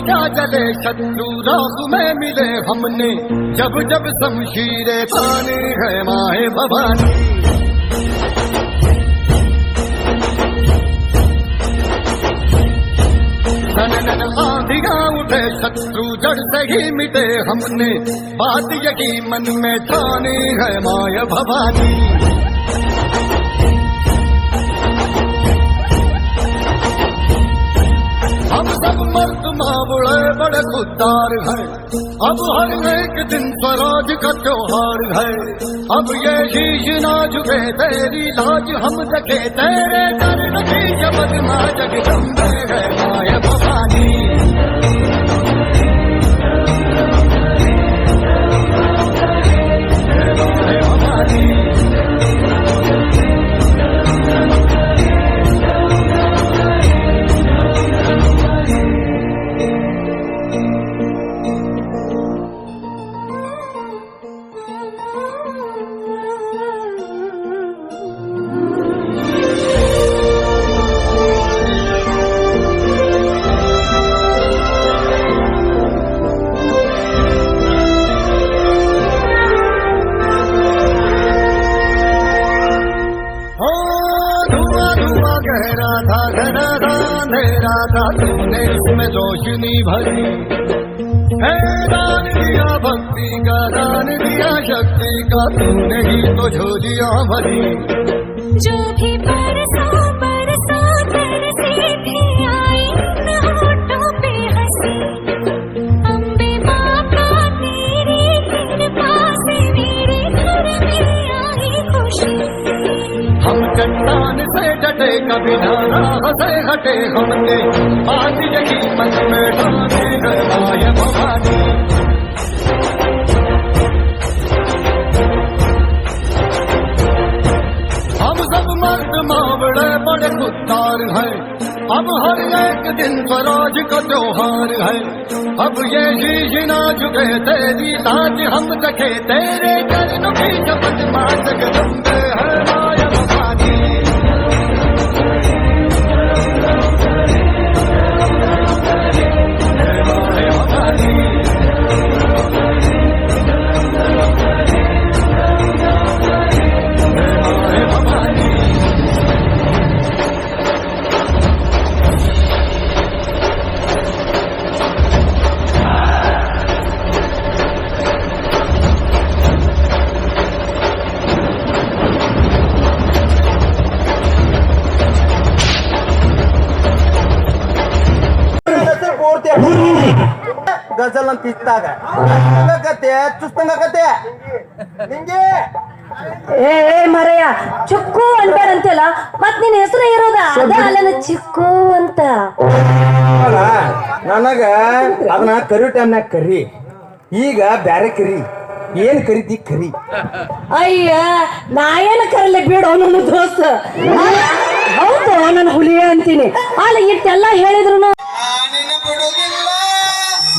क्या जले, शत्रु राह में मिले हमने। जब जब शमशीरे ताने है माए भवानी। उठे, शत्रु जड़ से ही मिटे हमने। बात यही मन में ठानी है माया भवानी। हम सब मर्द मावड़े बड़े खुदार हैं। अब हर एक दिन स्वराज का त्योहार है। अब ये शीश ना झुके तेरी लाज, हम सके तेरे दर्द की जबत माँ जगदम्बे है, माया भवानी। था तुमने इसमें रोशनी भरी है दान दिया भक्ति का दान दिया शक्ति का, तुमने ही तो झोलिया भरी। जो भी से कभी ना राह से हटे हमने। बात यही मन में ठाने है भवानी। हम सब मर्द मावड़े, बड़े खुदार हैं। अब हर एक दिन स्वराज का त्योहार है। अब ये शीश ना झुके तेरी ताज हम रखे तेरे कर्ण की शपथ माँ जगदम्बे ಗಜಲ್ ಅಂತ ಇತ್ತಾಗ ಕತೆ ಚುಸ್ತಂಗ ಕತೆ ನಿಂಗೆ. ಏ ಮರಯ್ಯ ಚಿಕ್ಕು ಅಂತಾರಂತೆಲ್ಲ ಮತ್ ನಿನ್ ಹೆಸರು ಇರೋದ? ಅದೇ ಅಲ್ಲ ಚಿಕ್ಕು ಅಂತ. ನನಗ ಅದನ್ನ ಕರಿ ಟೈಮ್ನಾಗ ಕರಿ. ಈಗ ಬ್ಯಾರೆ ಕರಿ. ಏನ್ ಕರಿತಿ ಕರಿ. ಅಯ್ಯ ನಾ ಏನ ಕರಲ್ಲ ಬಿಡು ನನ್ನ ದೋಸ್ತ. ಹೌದು ನನ್ನ ಹುಲಿಯ ಅಂತೀನಿ. ಅಲ್ಲ ಇಟ್ಟೆಲ್ಲ ಹೇಳಿದ್ರು